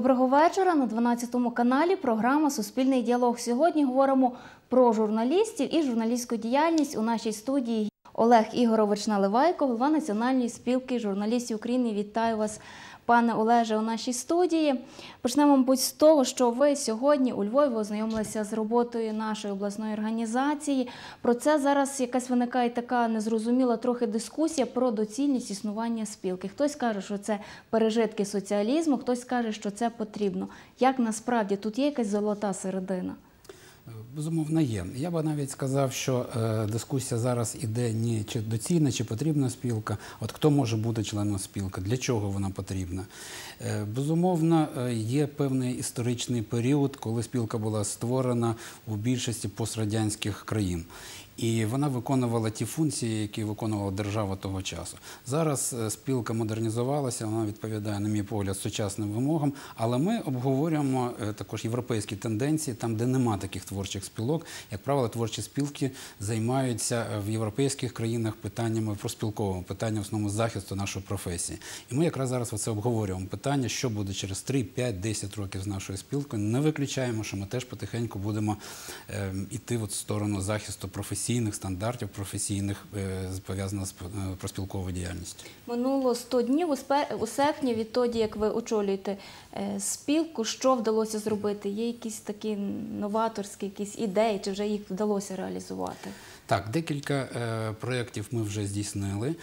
Доброго вечора на 12 каналі. Програма Суспільний діалог. Сьогодні говоримо про журналістів і журналістську діяльність у нашій студії. Олег Ігорович Наливайко, голова Національної спілки журналістів України. Вітаю вас, пане Олеже, у нашій студії. Почнемо, мабуть, з того, що ви сьогодні у Львові ознайомилися з роботою нашої обласної організації. Про це зараз якась виникає така незрозуміла трохи дискусія про доцільність існування спілки. Хтось каже, що це пережитки соціалізму, хтось каже, що це потрібно. Як насправді тут є якась золота середина? Безумовно, є. Я би навіть сказав, що е, дискусія зараз іде не чи доцільна, чи потрібна спілка. От хто може бути членом спілки, для чого вона потрібна? Е, безумовно, е, є певний історичний період, коли спілка була створена у більшості пострадянських країн. І вона виконувала ті функції, які виконувала держава того часу. Зараз е, спілка модернізувалася, вона відповідає, на мій погляд, сучасним вимогам. Але ми обговорюємо е, також європейські тенденції, там, де нема таких творчих спілок. Як правило, творчі спілки займаються е, в європейських країнах питаннями проспілковими, питанням основному захисту нашої професії. І ми якраз зараз оце обговорюємо питання, що буде через 3, 5, 10 років з нашою спілкою. Не виключаємо, що ми теж потихеньку будемо йти в сторону захисту професійних стандартів, професійних е, пов'язаних з е, проспілковою діяльністю. Минуло 100 днів у серпні відтоді, як ви очолюєте е, спілку. Що вдалося зробити? Є якісь такі новаторські якісь ідеї, чи вже їх вдалося реалізувати? Так, декілька е, проєктів ми вже здійснили.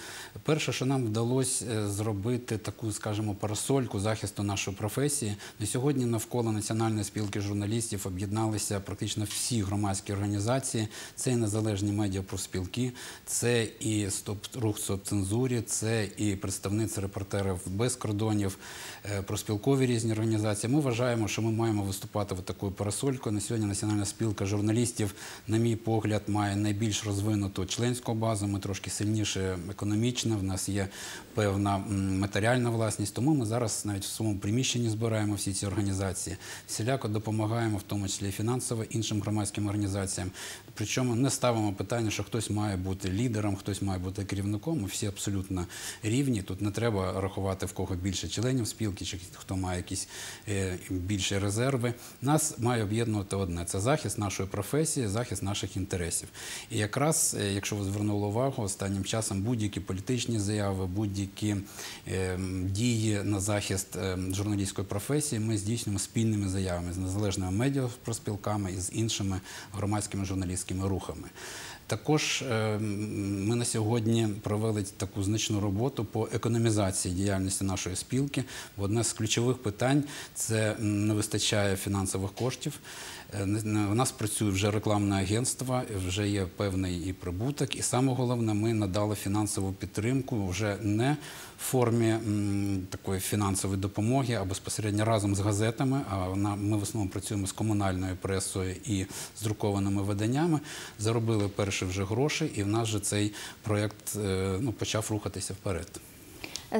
Перше, що нам вдалося е, зробити таку, скажімо, парасольку захисту нашої професії. На сьогодні навколо Національної спілки журналістів об'єдналися практично всі громадські організації. Це і незалежні медіапроспілки, це і стоп рух стоп цензурі, це і представниця репортерів без кордонів, е, проспілкові різні організації. Ми вважаємо, що ми маємо виступати в такою парасолькою. На сьогодні Національна спілка журналістів, на мій погляд, має найбільш розвинуту членську базу. Ми трошки сильніше економічно. В нас є певна матеріальна власність. Тому ми зараз навіть в своєму приміщенні збираємо всі ці організації. Всіляко допомагаємо, в тому числі фінансово іншим громадським організаціям. Причому не ставимо питання, що хтось має бути лідером, хтось має бути керівником. Ми всі абсолютно рівні. Тут не треба рахувати в кого більше членів спілки, чи хто має якісь е, більші резерви. Нас має об'єднувати одне: це захист нашої професії, захист наших інтересів. І якраз, е, якщо ви звернули увагу, останнім часом будь-які політичні заяви, будь-які е, дії на захист е, журналістської професії ми здійснюємо спільними заявами з незалежними медіапроспілками і з іншими громадськими журналістськими рухами. Також е, ми на сьогодні провели таку значну роботу по економізації діяльності нашої спілки. Бо одне з ключових питань це не вистачає фінансових коштів. Е, У нас працює вже рекламне агентство, вже є певний і прибуток. І саме головне, ми надали фінансову підтримку вже не в формі такої фінансової допомоги, а безпосередньо разом з газетами. А ми в основному працюємо з комунальною пресою і з друкованими виданнями. Заробили перші вже гроші, і в нас же цей проєкт е, ну, почав рухатися вперед.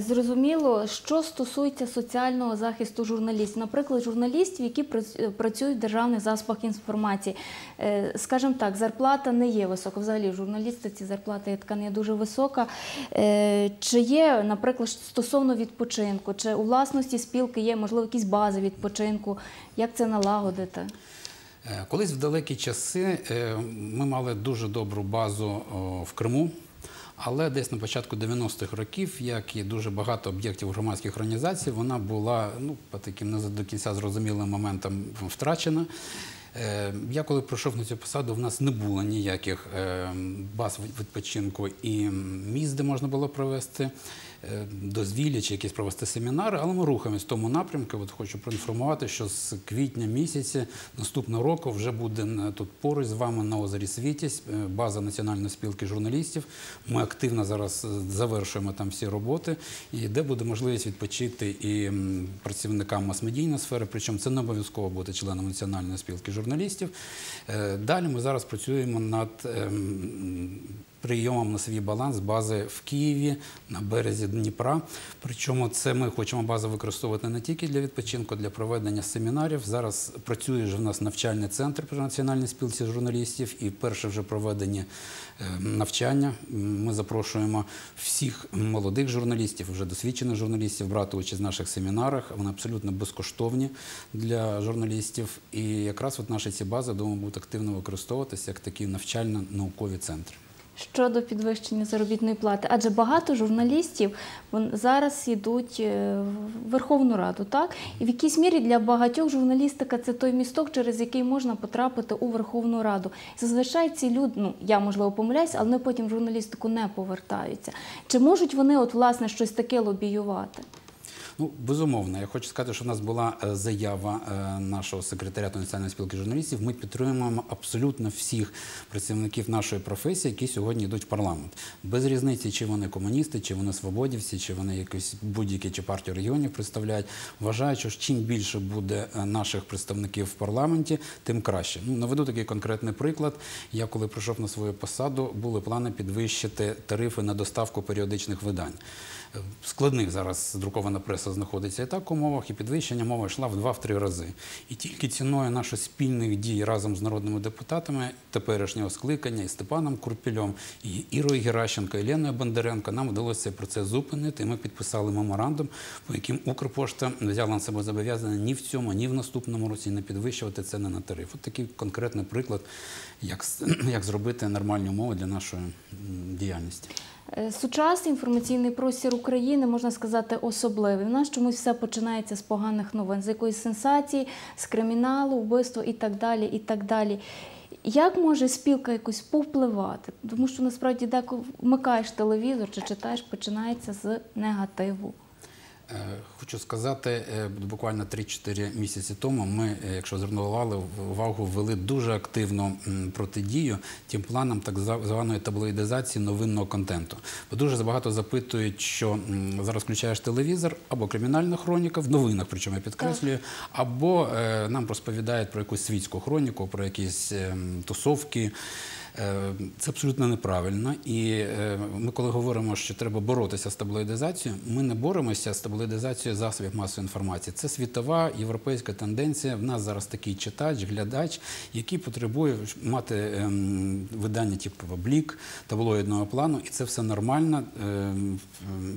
Зрозуміло, що стосується соціального захисту журналістів, наприклад, журналістів, які прац- працюють в державних засобах інформації. Е, Скажімо так, зарплата не є висока. Взагалі, в журналістиці зарплата є така не дуже висока. Е, Чи є, наприклад, стосовно відпочинку, чи у власності спілки є, можливо, якісь бази відпочинку? Як це налагодити? Е, Колись в далекі часи е, ми мали дуже добру базу в Криму. Але десь на початку 90-х років, як і дуже багато об'єктів громадських організацій, вона була ну, по таким не до кінця зрозумілим моментам втрачена. Е, Я коли прийшов на цю посаду, в нас не було ніяких баз відпочинку і місць, де можна було провести дозвілля чи якісь провести семінари, але ми рухаємось в тому напрямку. От хочу проінформувати, що з квітня місяця наступного року вже буде тут поруч з вами на озері Світязь, е, база Національної спілки журналістів. Ми активно зараз е, завершуємо там всі роботи, і де буде можливість відпочити і працівникам мас-медійної сфери, причому це не обов'язково бути членом Національної спілки журналістів. Е, Далі ми зараз працюємо над ем, прийомом на свій баланс бази в Києві на березі Дніпра. Причому це ми хочемо базу використовувати не тільки для відпочинку, для проведення семінарів. Зараз працює вже в нас навчальний центр при національній спілці журналістів, і перше вже проведені е, навчання. Ми запрошуємо всіх молодих журналістів, вже досвідчених журналістів брати участь в наших семінарах. Вони абсолютно безкоштовні для журналістів. І якраз от наші ці бази думаю, будуть активно використовуватися як такі навчально-наукові центри. Щодо підвищення заробітної плати, адже багато журналістів зараз йдуть е, в Верховну Раду, так? І в якійсь мірі для багатьох журналістика це той місток, через який можна потрапити у Верховну Раду. Зазвичай ці люди, ну я можливо помиляюся, але вони потім в журналістику не повертаються. Чи можуть вони, от власне, щось таке лобіювати? Ну, безумовно, я хочу сказати, що в нас була е, заява е, нашого секретаріату Національної спілки журналістів. Ми підтримуємо абсолютно всіх працівників нашої професії, які сьогодні йдуть в парламент. Без різниці, чи вони комуністи, чи вони свободівці, чи вони якісь будь-які чи партію регіонів представляють. Вважаю, що чим більше буде е, наших представників в парламенті, тим краще. Ну, наведу такий конкретний приклад. Я коли прийшов на свою посаду, були плани підвищити тарифи на доставку періодичних видань. Е, Складних зараз друкована преса знаходиться і так в умовах, і підвищення мова йшла в два-три рази. І тільки ціною наших спільних дій разом з народними депутатами теперішнього скликання і Степаном Курпільом, і Ірою Геращенко, і Леною Бондаренко нам вдалося цей процес зупинити. Ми підписали меморандум, по яким Укрпошта взяла на себе зобов'язання ні в цьому, ні в наступному році не підвищувати ціни на тариф. От такий конкретний приклад, як, як зробити нормальні умови для нашої діяльності. Е, Сучасний інформаційний простір України, можна сказати, особливий. У нас чомусь все починається з поганих новин, з якоїсь сенсації, з криміналу, вбивства і так далі. і так далі. Як може спілка якось повпливати? Тому що насправді деколи вмикаєш телевізор чи читаєш, починається з негативу. Е, Хочу сказати, е, буквально 3-4 місяці тому ми, е, якщо звернули увагу, ввели дуже активну протидію тим планам так званої таблоїдизації новинного контенту. Бо дуже багато запитують, що зараз включаєш телевізор або кримінальна хроніка в новинах, причому я підкреслюю, або нам розповідають про якусь світську хроніку, про якісь ем, тусовки. Е, Це абсолютно неправильно. І е, ми, коли говоримо, що треба боротися з таблоїдизацією, ми не боремося з таблоїдизацією засобів масової інформації. Це світова європейська тенденція. В нас зараз такий читач, глядач, який потребує мати ем, видання типу Блік, таблоїдного плану, і це все нормально. Ем,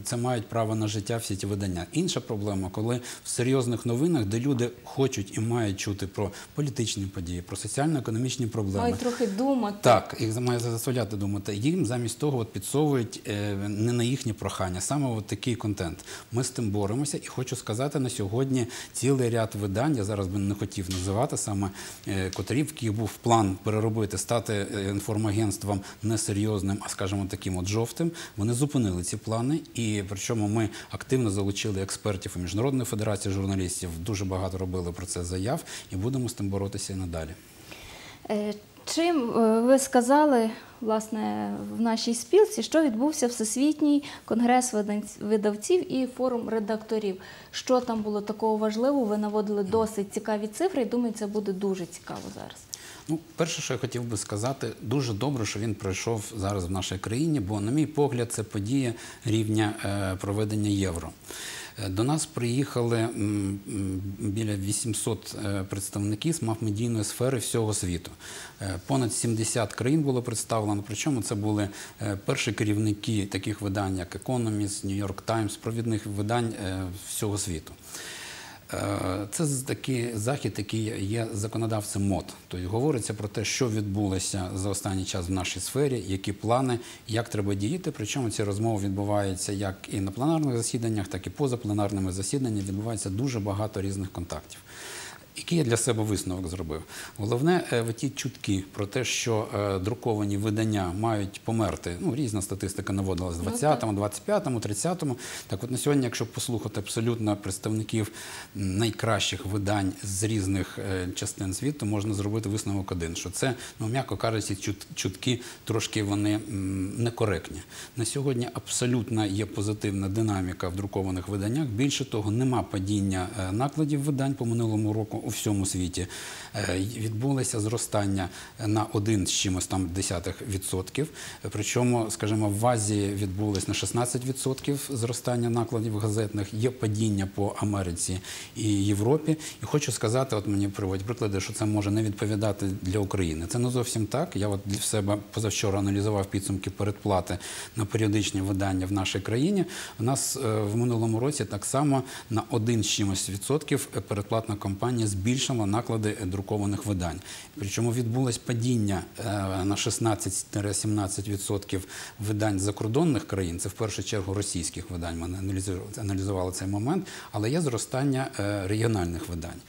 Це мають право на життя всі ті видання. Інша проблема, коли в серйозних новинах, де люди хочуть і мають чути про політичні події, про соціально-економічні проблеми. Мають трохи думати. Так, їх має заставляти думати. Їм замість того от підсовують е, не на їхнє прохання, саме от такий контент. Ми з тим боремося, і хочу сказати на сьогодні цілий ряд видань. Я зараз би не хотів називати саме е, котрі, в яких був план переробити, стати е, інформагентством несерйозним, а скажімо таким от жовтим. Вони зупинили ці плани, і причому ми активно залучили експертів у міжнародної федерації журналістів. Дуже багато робили про це заяв, і будемо з тим боротися і надалі. Чим е, ви сказали власне в нашій спілці, що відбувся Всесвітній конгрес видавців і форум редакторів? Що там було такого важливого? Ви наводили досить цікаві цифри, і думаю, це буде дуже цікаво зараз. Ну, перше, що я хотів би сказати, дуже добре, що він пройшов зараз в нашій країні, бо, на мій погляд, це подія рівня е, проведення євро. Е, До нас приїхали біля 800 е, представників з медійної сфери всього світу. Понад 70 країн було представлено. Причому це були перші керівники таких видань, як Economist, York Times, провідних видань всього світу. Е, Це такий захід, який є законодавцем МОД. Тобто говориться про те, що відбулося за останній час в нашій сфері, які плани, як треба діяти. Причому ці розмови відбуваються як і на пленарних засіданнях, так і поза пленарними засіданнями. Відбувається дуже багато різних контактів. Який я для себе висновок зробив? Головне, е, в ті чутки про те, що е, друковані видання мають померти. Ну, різна статистика наводилась в 20-му, 25-му, 30-му. Так от на сьогодні, якщо послухати абсолютно представників найкращих видань з різних е, частин світу, можна зробити висновок один, що це, ну, м'яко кажучи, чутки трошки вони некоректні. На сьогодні абсолютно є позитивна динаміка в друкованих виданнях. Більше того, нема падіння накладів видань по минулому року. У всьому світі. Е, Відбулося зростання на один з чимось там десятих відсотків. Причому, скажімо, в Азії відбулось на 16% зростання накладів газетних. Є падіння по Америці і Європі. І хочу сказати, от мені приводять приклади, що це може не відповідати для України. Це не зовсім так. Я от для себе позавчора аналізував підсумки передплати на періодичні видання в нашій країні. У нас е, в минулому році так само на один з чимось відсотків передплатна компанія збільшила наклади друкованих видань. Причому відбулось падіння е, на 16-17% видань закордонних країн. Це в першу чергу російських видань. Ми аналізували, аналізували цей момент, але є зростання е, регіональних видань.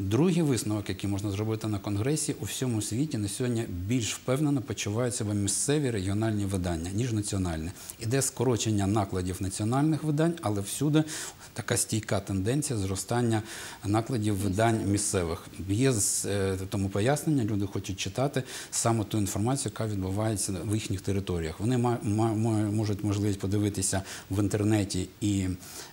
Другий висновок, який можна зробити на конгресі, у всьому світі на сьогодні більш впевнено почувають себе місцеві регіональні видання, ніж національні. Іде скорочення накладів національних видань, але всюди така стійка тенденція зростання накладів видань місцевих. Є е, тому пояснення, люди хочуть читати саме ту інформацію, яка відбувається в їхніх територіях. Вони можуть можливість подивитися в інтернеті і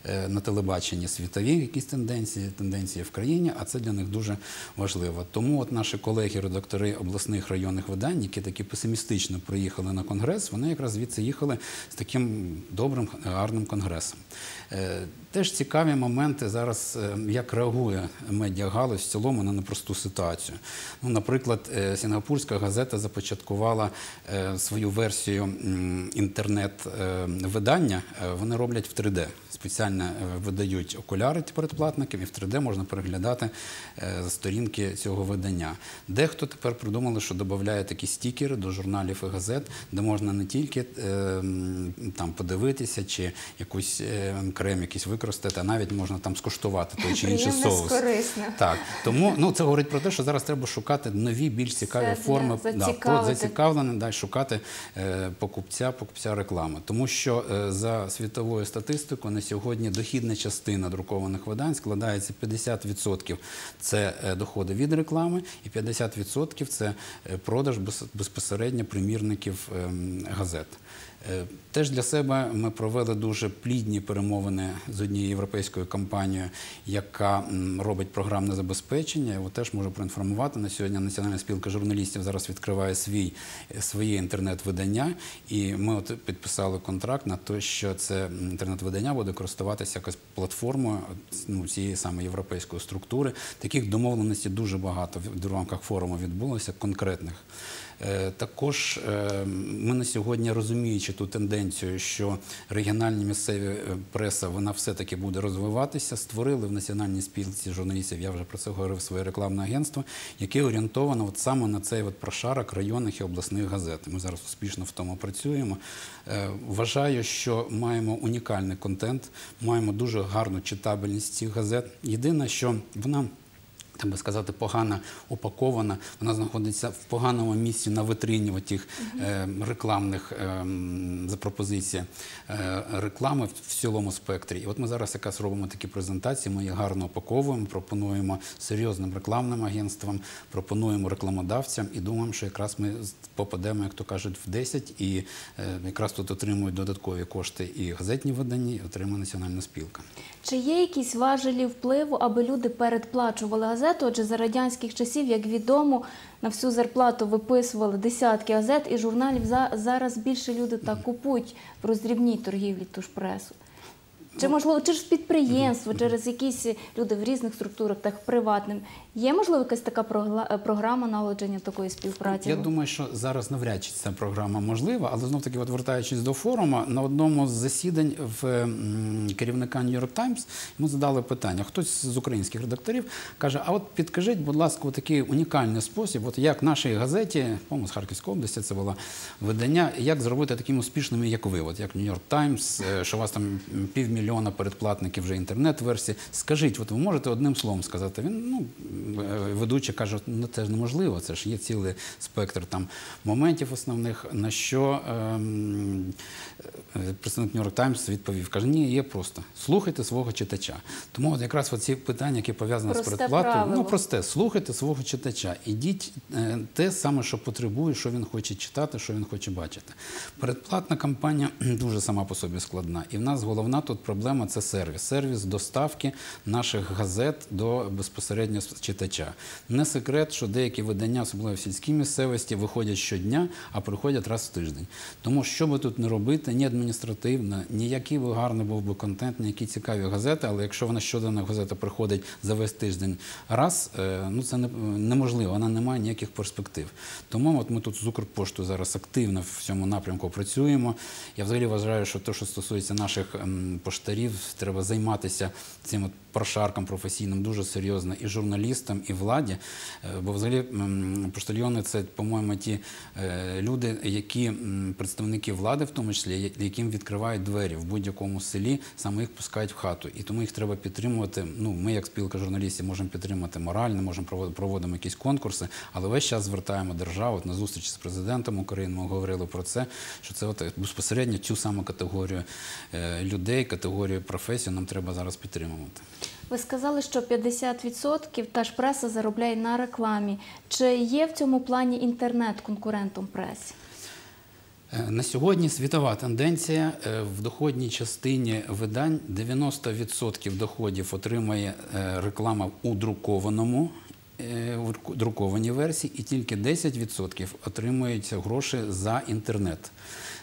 е, на телебаченні світові якісь тенденції, тенденції в країні, а це для них дуже важливо. Тому от наші колеги, редактори обласних районних видань, які такі песимістично приїхали на конгрес, вони якраз звідси їхали з таким добрим, гарним конгресом. Е, Теж цікаві моменти зараз, е, як реагує медіагалузь в цілому на непросту ситуацію. Ну, наприклад, е, Сінгапурська газета започаткувала свою версію інтернет-видання. Вони роблять в 3D. Спеціально видають окуляри передплатникам, і в 3D можна переглядати сторінки цього видання. Дехто тепер придумали, що додає такі стікери до журналів і газет, де можна не тільки е, там подивитися чи якусь е, крем якийсь використати, а навіть можна там скуштувати той чи інший соус. Так, тому ну це говорить про те, що зараз треба шукати нові, більш цікаві для форми да, про зацікавлення, да, шукати е, покупця, покупця реклами. Тому що е, за світовою статистикою на сьогодні дохідна частина друкованих видань складається 50% це е, доходи від реклами, і 50% це е, продаж без- безпосередньо примірників ем, газет. Е, Теж для себе ми провели дуже плідні перемовини з однією європейською компанією, яка робить програмне забезпечення. Я теж можу проінформувати. На сьогодні Національна спілка журналістів зараз відкриває свій, е, своє інтернет-видання, і ми от підписали контракт на те, що це інтернет-видання буде користуватися якось платформою ну, цієї саме європейської структури. Таких домовленостей дуже багато в рамках форуму відбулося конкретних. Е, Також е, ми на сьогодні розуміючи ту тенденцію, що регіональні місцеві е, преса вона все-таки буде розвиватися, створили в національній спілці журналістів. Я вже про це говорив своє рекламне агентство, яке орієнтовано от саме на цей от прошарок районних і обласних газет. Ми зараз успішно в тому працюємо. Вважаю, що маємо унікальний контент, маємо дуже гарну читабельність цих газет. Єдине, що вона так би сказати, погано упакована, вона знаходиться в поганому місці на витрині тих е, рекламних е, за пропозиція е, реклами в, цілому спектрі. І от ми зараз якраз робимо такі презентації, ми їх гарно упаковуємо, пропонуємо серйозним рекламним агентствам, пропонуємо рекламодавцям і думаємо, що якраз ми попадемо, як то кажуть, в 10 і е, якраз тут отримують додаткові кошти і газетні видання, і отримує національна спілка. Чи є якісь важелі впливу, аби люди передплачували газету? Адже за радянських часів, як відомо, на всю зарплату виписували десятки газет і журналів. За- Зараз більше люди так купують в роздрібній торгівлі ту ж пресу. Чи можливо через підприємство, через якісь люди в різних структурах, так приватним. Є можливо якась така прогла- програма налагодження такої співпраці? Я думаю, що зараз навряд чи ця програма можлива, але знов таки, от вертаючись до форуму, на одному з засідань в керівника New York Times йому задали питання. Хтось з українських редакторів каже: А от підкажіть, будь ласка, такий унікальний спосіб, от як нашій газеті, по-моєму, з Харківської області, це було видання, як зробити такими успішними, як ви, от як New York Times, е, що у вас там півмільйона передплатників вже інтернет-версії. Скажіть, от ви можете одним словом сказати? Він ну е, ведучий каже, ну це ж неможливо, це ж є цілий спектр там моментів основних. На що ем, е, представник York Times відповів, каже, ні, є просто слухайте свого читача. Тому от якраз ці питання, які пов'язані з передплатою, правило. ну просте, слухайте свого читача. Ідіть е, те саме, що потребує, що він хоче читати, що він хоче бачити. Передплатна кампанія дуже сама по собі складна. І в нас головна тут проблема. Проблема це сервіс. Сервіс доставки наших газет до безпосередньо читача. Не секрет, що деякі видання, особливо в сільській місцевості, виходять щодня, а приходять раз в тиждень. Тому що би тут не робити, ні адміністративно, ніякий би гарний був би контент, ніякі цікаві газети, але якщо вона щоденна газета приходить за весь тиждень раз, е, ну це неможливо, вона не має ніяких перспектив. Тому от ми тут з Укрпоштою зараз активно в цьому напрямку працюємо. Я взагалі вважаю, що те, що стосується наших ем, поштарів, треба займатися цим от прошарком професійним дуже серйозно і журналістам, і владі. Е, Бо взагалі поштальйони це, по-моєму, ті е, люди, які представники влади, в тому числі, яким відкривають двері в будь-якому селі, саме їх пускають в хату. І тому їх треба підтримувати. Ну, ми, як спілка журналістів, можемо підтримати морально, можемо провод- проводимо якісь конкурси, але весь час звертаємо державу От на зустрічі з президентом України. Ми говорили про це, що це от безпосередньо цю саму категорію е, людей, категорію професій нам треба зараз підтримувати. Ви сказали, що 50% та ж преса заробляє на рекламі. Чи є в цьому плані інтернет конкурентом пресі? Е, На сьогодні світова тенденція е, в доходній частині видань 90% доходів отримує е, реклама у друкованому. в друкованій версії, і тільки 10% отримують гроші за інтернет.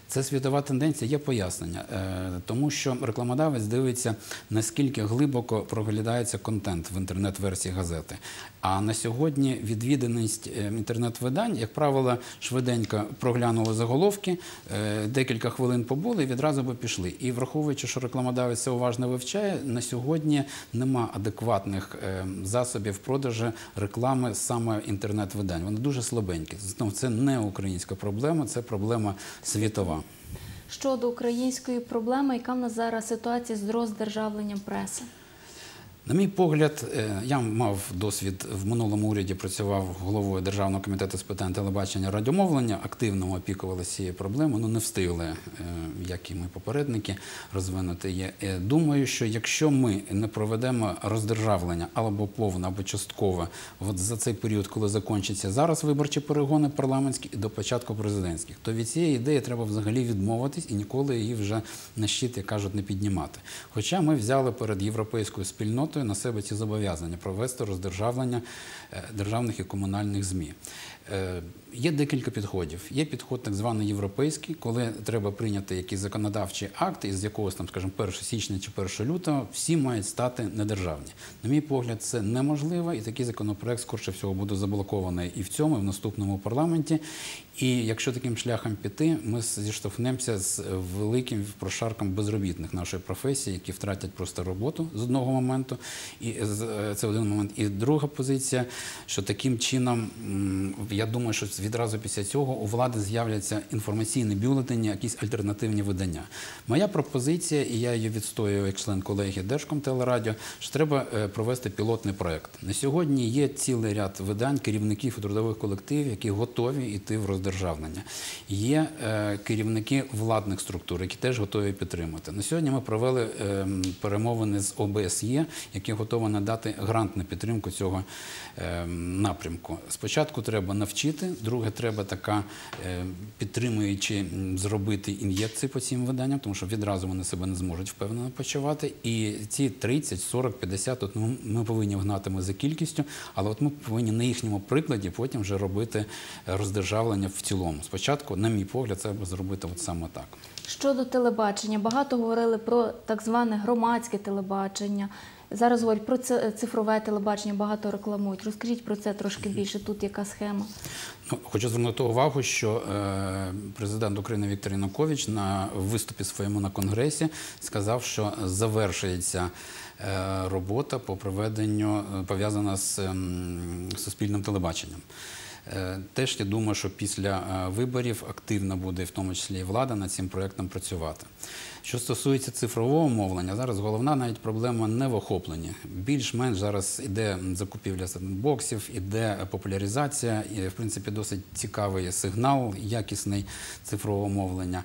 Це світова тенденція, є пояснення, Е, тому що рекламодавець дивиться, наскільки глибоко проглядається контент в інтернет-версії газети. А на сьогодні відвіданість е, інтернет-видань, як правило, швиденько проглянули заголовки, е, декілька хвилин побули і відразу би пішли. І враховуючи, що рекламодавець це уважно вивчає, на сьогодні нема адекватних е, засобів продажу реклами саме інтернет-видань. Вони дуже слабенькі. Знову це не українська проблема, це проблема світова. Щодо української проблеми, яка в нас зараз ситуація з роздержавленням преси? На мій погляд, е, я мав досвід в минулому уряді, працював головою Державного комітету з питань телебачення радіомовлення, активно опікувалися цією проблемою, ну не встигли, е, як і ми попередники, розвинути її. Е, Думаю, що якщо ми не проведемо роздержавлення або повне, або часткове, от за цей період, коли закінчаться зараз виборчі перегони парламентські і до початку президентських, то від цієї ідеї треба взагалі відмовитись і ніколи її вже на щит, як кажуть, не піднімати. Хоча ми взяли перед європейською спільнотою на себе ці зобов'язання провести роздержавлення е, державних і комунальних ЗМІ. Е, Є декілька підходів. Є підход так званий європейський, коли треба прийняти якийсь законодавчий акт, із якогось там, скажімо, 1 січня чи 1 лютого всі мають стати недержавні. На мій погляд, це неможливо, і такий законопроект скорше всього буде заблокований і в цьому, і в наступному парламенті. І якщо таким шляхом піти, ми зіштовхнемося з великим прошарком безробітних нашої професії, які втратять просто роботу з одного моменту. І е, це один момент. І друга позиція, що таким чином, я думаю, що відразу після цього у влади з'являться інформаційні бюлетені, якісь альтернативні видання. Моя пропозиція, і я її відстоюю як член колегії Держкомтелерадіо, що треба е, провести пілотний проект. На сьогодні є цілий ряд видань, керівників трудових колективів, які готові йти в роздержавлення. Є е, керівники владних структур, які теж готові підтримати. На сьогодні ми провели е, перемовини з ОБСЄ, які готові надати грант на підтримку цього е, напрямку. Спочатку треба навчити, друге, треба така е, підтримуючи зробити ін'єкції по цим виданням, тому що відразу вони себе не зможуть впевнено почувати. І ці 30, 40, 50, от, ну, ми повинні гнатими за кількістю, але от ми повинні на їхньому прикладі потім вже робити е, роздержавлення в цілому. Спочатку, на мій погляд, це зробити от саме так. Щодо телебачення, багато говорили про так зване громадське телебачення. Зараз говорять про цифрове телебачення, багато рекламують. Розкажіть про це трошки більше. Тут яка схема? Ну, хочу звернути увагу, що е, президент України Віктор Янукович на виступі своєму на конгресі сказав, що завершується е, робота по проведенню е, пов'язана з ем, суспільним телебаченням. Е, Теж я думаю, що після е, виборів активно буде, в тому числі і влада, над цим проєктом працювати. Що стосується цифрового мовлення, зараз головна навіть проблема не в охопленні. Більш-менш зараз іде закупівля боксів, іде популяризація, і в принципі досить цікавий сигнал, якісний цифрового мовлення.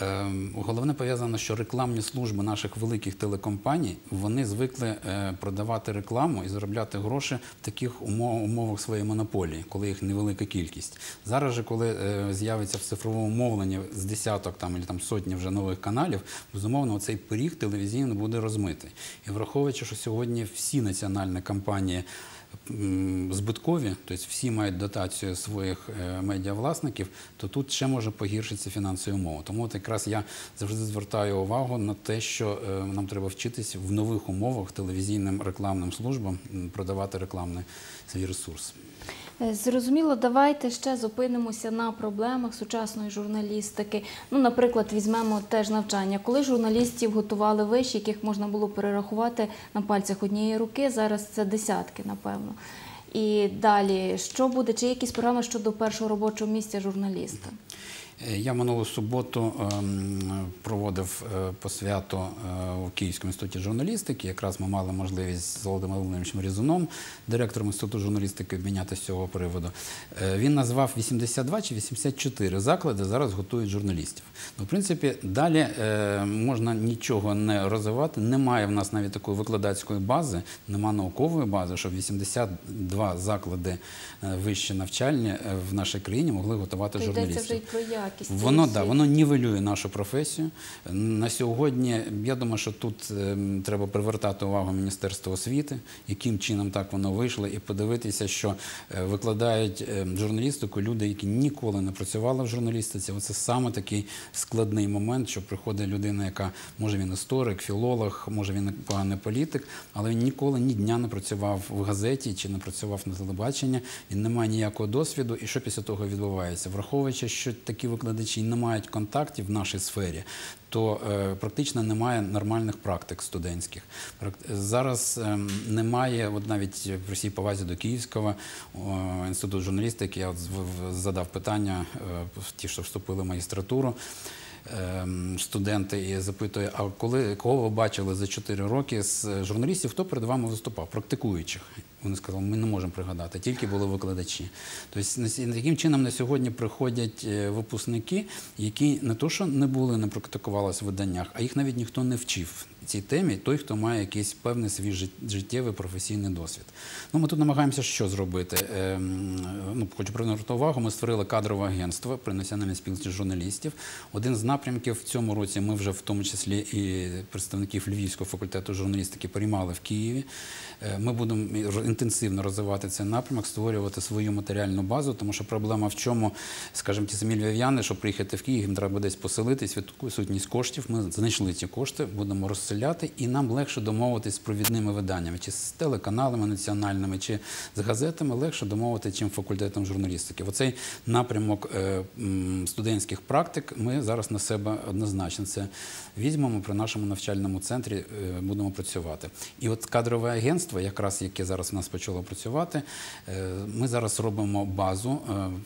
Ем, Головне пов'язано, що рекламні служби наших великих телекомпаній вони звикли е, продавати рекламу і заробляти гроші в таких умовах своєї монополії, коли їх невелика кількість. Зараз же, коли е, з'явиться в цифровому мовленні з десяток там, або там сотні вже нових каналів, безумовно, цей пиріг телевізійний буде розмитий. І враховуючи, що сьогодні всі національні компанії збиткові, тобто всі мають дотацію своїх е, медіавласників, то тут ще може погіршитися фінансові умови. Тому от якраз я завжди звертаю увагу на те, що е, нам треба вчитись в нових умовах телевізійним рекламним службам продавати рекламний свій ресурс. Е, Зрозуміло, давайте ще зупинимося на проблемах сучасної журналістики. Ну, наприклад, візьмемо теж навчання. Коли журналістів готували виші, яких можна було перерахувати на пальцях однієї руки, зараз це десятки, напевно. І далі, що буде? Чи якісь програми щодо першого робочого місця журналіста? Е, Я минулу суботу ем, проводив е, посвяту е, у Київському інституті журналістики. Якраз ми мали можливість з Володимиром Володимировичем Різуном, директором інституту журналістики, обмінятися з цього приводу. Він назвав 82 чи 84 заклади зараз готують журналістів. Ну, в принципі, далі можна нічого не розвивати. Немає в нас навіть такої викладацької бази, немає наукової бази, щоб 82 заклади вищі навчальні в нашій країні могли готувати То йдеться вже й про якість. Воно да, воно нівелює нашу професію. На сьогодні я думаю, що тут ем, треба привертати увагу Міністерства освіти, яким чином так воно вийшло, і подивитися, що е, викладають ем, журналістику люди, які ніколи не працювали в журналістиці. Оце саме такий складний момент, що приходить людина, яка може він історик, філолог, може він поганий політик, але він ніколи ні дня не працював в газеті чи не працював на телебаченні, він не має ніякого досвіду. І що після того відбувається? Враховуючи, що такі викладачі не мають контактів в нашій сфері, то е, практично немає нормальних практик студентських. Зараз ем, немає, от навіть при всій повазі до Київського о, інституту журналістики, я от задав питання е, ті, що вступили в магістратуру. Ем, Студенти і запитує, а коли кого ви бачили за 4 роки з журналістів, хто перед вами виступав? Практикуючих. Вони сказали, ми не можемо пригадати, тільки були викладачі. Тобто, таким чином на сьогодні приходять е, випускники, які не то, що не були, не практикувалися в виданнях, а їх навіть ніхто не вчив цій темі, той, хто має якийсь певний свій життєвий професійний досвід. Ну, ми тут намагаємося що зробити. Ем, ну, хочу привернути увагу, ми створили кадрове агентство при національній спілці журналістів. Один з напрямків в цьому році ми вже в тому числі і представників Львівського факультету журналістики приймали в Києві. Е, Ми будемо інтенсивно розвивати цей напрямок, створювати свою матеріальну базу, тому що проблема в чому, скажімо, ті самі львів'яни, щоб приїхати в Київ, їм треба десь поселитись, відсутність коштів. Ми знайшли ці кошти, будемо розселяти, і нам легше домовитись з провідними виданнями, чи з телеканалами національними, чи з газетами, легше домовити, чим факультетом журналістики. Оцей напрямок е, студентських практик ми зараз на себе однозначно це візьмемо при нашому навчальному центрі, е, будемо працювати. І от кадрове агентство, якраз яке зараз у нас почало працювати, е, ми зараз робимо базу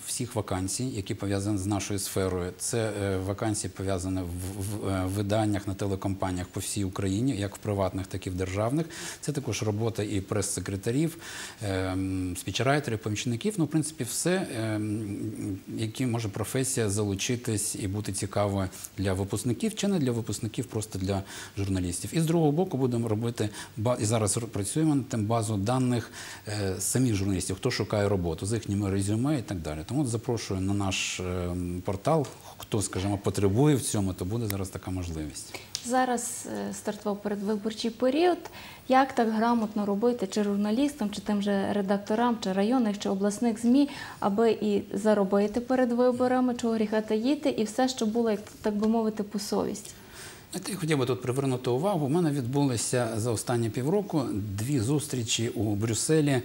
всіх вакансій, які пов'язані з нашою сферою. Це вакансії пов'язані в, в виданнях на телекомпаніях по всій Україні, як в приватних, так і в державних. Це також робота і прес-секретарів, е, спічрайтерів, помічників. Ну, в принципі, все, е, які може професія залучитись і бути цікавою для випускників, чи не для випускників, просто для журналістів. І з другого боку будемо робити і зараз працюємо над тим базу даних е, самих журналістів, хто шукає роботу з їхніми резюме і так далі. Тому запрошую на наш е, портал. Хто, скажімо, потребує в цьому, то буде зараз така можливість. Зараз е, стартував передвиборчий період. Як так грамотно робити чи журналістам, чи тим же редакторам, чи районних, чи обласних ЗМІ, аби і заробити перед виборами, чого гріха таїти, і все, що було, як так би мовити, по совісті. Я хотів би тут привернути увагу. У мене відбулися за останні півроку дві зустрічі у Брюсселі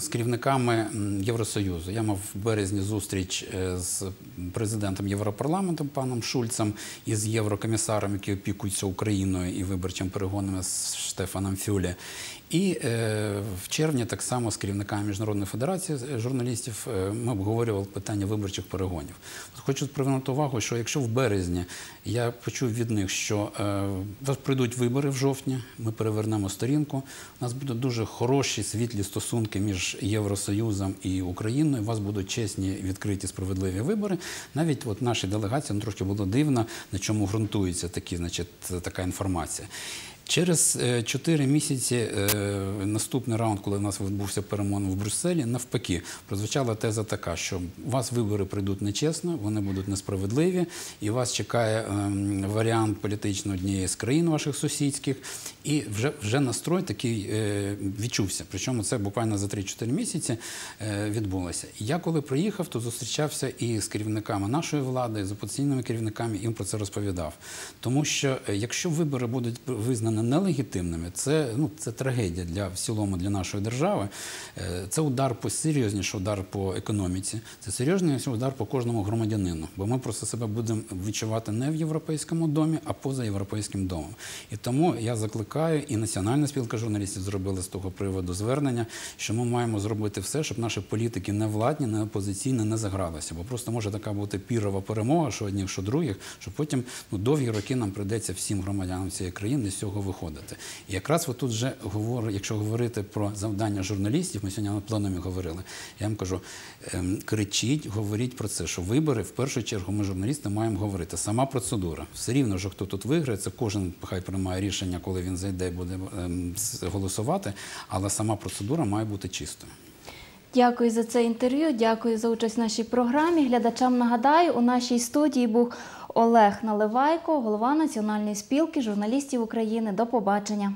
з керівниками Євросоюзу. Я мав в березні зустріч е, з президентом Європарламенту паном Шульцем і з єврокомісаром, який опікується Україною і виборчим перегонами з Штефаном Фюле. І е, в червні так само з керівниками Міжнародної федерації журналістів е, ми обговорювали питання виборчих перегонів. Хочу звернути увагу, що якщо в березні я почув від них, що у вас прийдуть вибори в жовтні, ми перевернемо сторінку. У нас будуть дуже хороші світлі стосунки між Євросоюзом і Україною. У вас будуть чесні, відкриті, справедливі вибори. Навіть от нашій делегації ну, трошки було дивно, на чому ґрунтується такі, значить, така інформація. Через е, чотири місяці е, наступний раунд, коли у нас відбувся перемон в Брюсселі, навпаки, прозвучала теза така, що у вас вибори прийдуть нечесно, вони будуть несправедливі, і вас чекає ем, варіант політично однієї з країн ваших сусідських, і вже, вже настрой такий е, відчувся. Причому це буквально за 3-4 місяці відбулося. Я коли приїхав, то зустрічався і з керівниками нашої влади, і з опозиційними керівниками, їм про це розповідав. Тому що якщо вибори будуть визнані нелегітимними, це, ну, це трагедія для в цілому для нашої держави. Е, Це удар по серйозніший удар по економіці, це серйозніший удар по кожному громадянину. Бо ми просто себе будемо відчувати не в європейському домі, а поза європейським домом. І тому я закликаю, і Національна спілка журналістів зробила з того приводу звернення, що ми маємо зробити все, щоб наші політики не владні, не опозиційні не загралися. Бо просто може така бути пірова перемога, що одних, що других, що потім ну, довгі роки нам прийдеться всім громадянам цієї країни з цього виходити. І якраз ви тут вже говорю, якщо говорити про завдання журналістів, ми сьогодні на пленумі говорили. Я вам кажу, ем, кричіть, говоріть про це, що вибори в першу чергу ми журналісти маємо говорити. Сама процедура. Все рівно, що хто тут виграє, це кожен хай приймає рішення, коли він зайде і буде ем, голосувати, але сама процедура має бути чистою. Дякую за це інтерв'ю. Дякую за участь в нашій програмі. Глядачам нагадаю, у нашій студії був Олег Наливайко, голова Національної спілки журналістів України. До побачення.